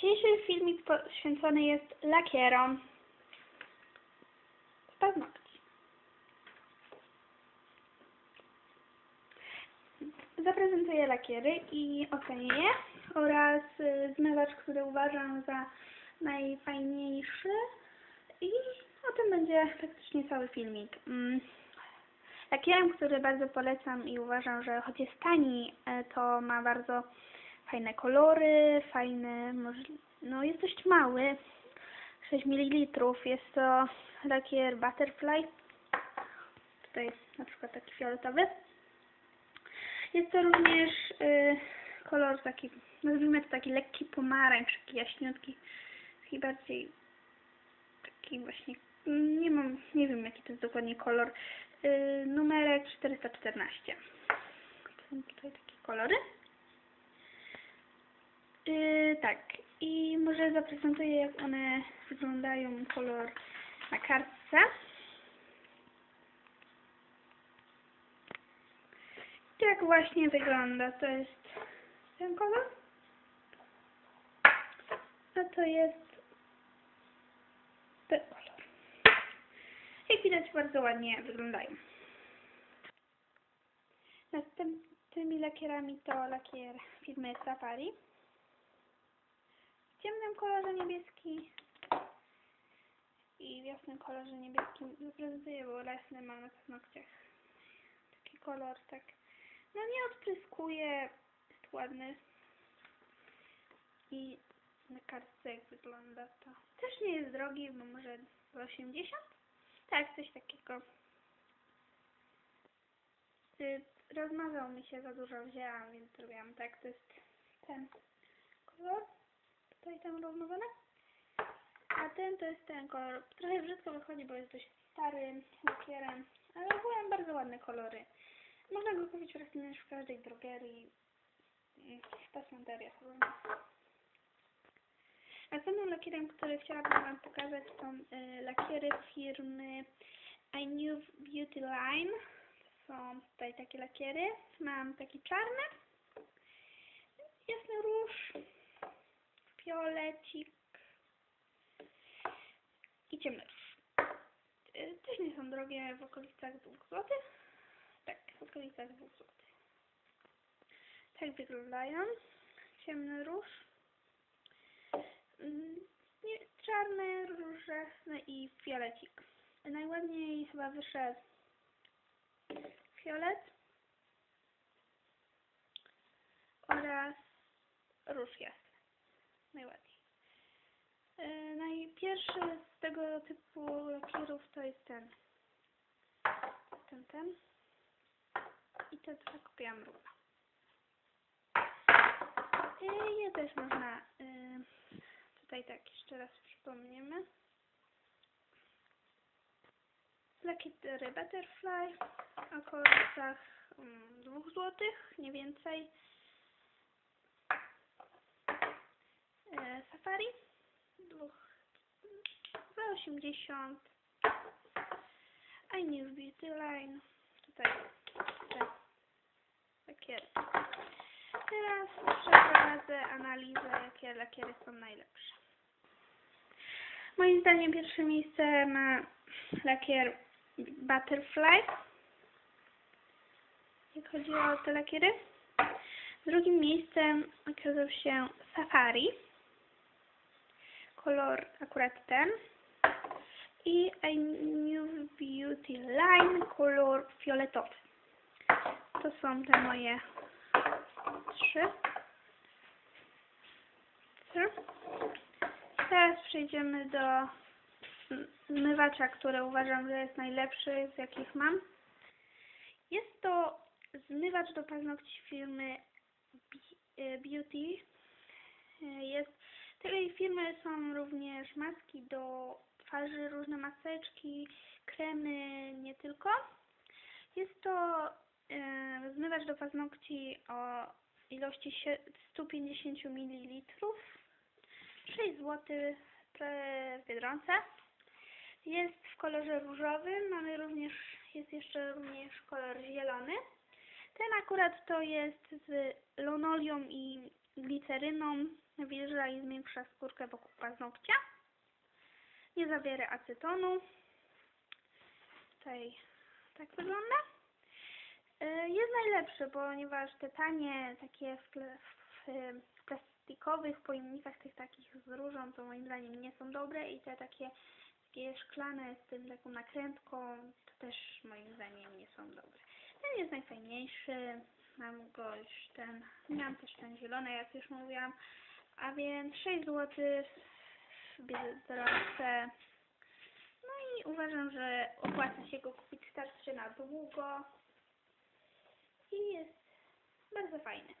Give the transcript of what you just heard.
Dzisiejszy filmik poświęcony jest lakierom z paznokci. Zaprezentuję lakiery i ocenię je oraz y, zmywacz, który uważam za najfajniejszy i o tym będzie praktycznie cały filmik. Mm. Lakierem, który bardzo polecam i uważam, że choć jest tani, e, to ma bardzo fajne kolory, fajny, moż- no jest dość mały, 6 ml. Jest to lakier Butterfly. Tutaj na przykład taki fioletowy. Jest to również y, kolor taki, nazwijmy to taki lekki pomarańcz, taki jaśniutki, taki bardziej taki właśnie, nie mam, nie wiem jaki to jest dokładnie kolor, yy, numerek 414. Są tutaj takie kolory. Yy, tak, i może zaprezentuję jak one wyglądają, kolor na kartce. Tak właśnie wygląda, to jest ten kolor. A to jest ten kolor. Jak widać bardzo ładnie wyglądają. Następnymi lakierami to lakier firmy Safari. Ciemnym kolorze niebieski i w jasnym kolorze niebieskim. Zaprezentuję, bo jasny mam na paznokciach. Taki kolor tak, no nie odpryskuje, jest ładny. I na kartce jak wygląda to. Też nie jest drogi, bo może 80? Tak, coś takiego. Y, Rozmazał mi się, za dużo wzięłam, więc zrobiłam tak. To jest ten kolor. Tutaj ten rozmazany. A ten to jest ten kolor. Trochę brzydko wychodzi, bo jest dość starym lakierem, ale ogółem bardzo ładne kolory. Można go kupić praktycznie w każdej drogerii, i w pasmanteriach różnych. Następnym lakierem, który chciałabym Wam pokazać są y, lakiery firmy I Knew Beauty Line. To są tutaj takie lakiery. Mam taki czarny, jasny róż, fiolecik i ciemny róż. Y, Też nie są drogie, w okolicach 2 zł. Tak, w okolicach 2 zł. Tak wyglądają. Ciemny róż. Mm, nie, czarny, róże no i fiolecik. Najładniej chyba wyszedł fiolet oraz róż jasny. Najładniej. E, najpierwszy z tego typu lakierów to jest ten. Ten, ten. I te dwa kupiłam równo. I je też można y, tutaj tak jeszcze raz przypomniemy. Lakiery Butterfly w okolicach mm, 2 zł, nie więcej. E, Safari dwóch- za 80. I New Beauty Line. Tutaj te lakiery. Teraz przeprowadzę analizę, jakie lakiery są najlepsze. Moim zdaniem pierwsze miejsce ma lakier Butterfly, jak chodzi o te lakiery. Drugim miejscem okazał się Safari, kolor akurat ten. I I New Beauty Line, kolor fioletowy. To są te moje trzy. Trzy. Teraz przejdziemy do zmywacza, który uważam, że jest najlepszy z jakich mam. Jest to zmywacz do paznokci firmy e, Beauty. E, Jest, tej firmy są również maski do twarzy, różne maseczki, kremy, nie tylko. Jest to e, zmywacz do paznokci o ilości sie- 150 ml. 6 zł w Biedronce. Jest w kolorze różowym, mamy również, jest jeszcze również kolor zielony. Ten akurat to jest z linoleum i gliceryną, wilża i zwiększa skórkę wokół paznokcia. Nie zawiera acetonu. Tutaj tak wygląda. E, Jest najlepszy, ponieważ te tanie, takie w, w, plastikowych pojemnikach, tych takich z różą, to moim zdaniem nie są dobre i te takie, takie szklane z tym taką nakrętką, to też moim zdaniem nie są dobre. Ten jest najfajniejszy, mam go już ten, miałam też ten zielony, jak już mówiłam, a więc 6 zł Biedronce. No i uważam, że opłaca się go kupić, starczy na długo i jest bardzo fajny.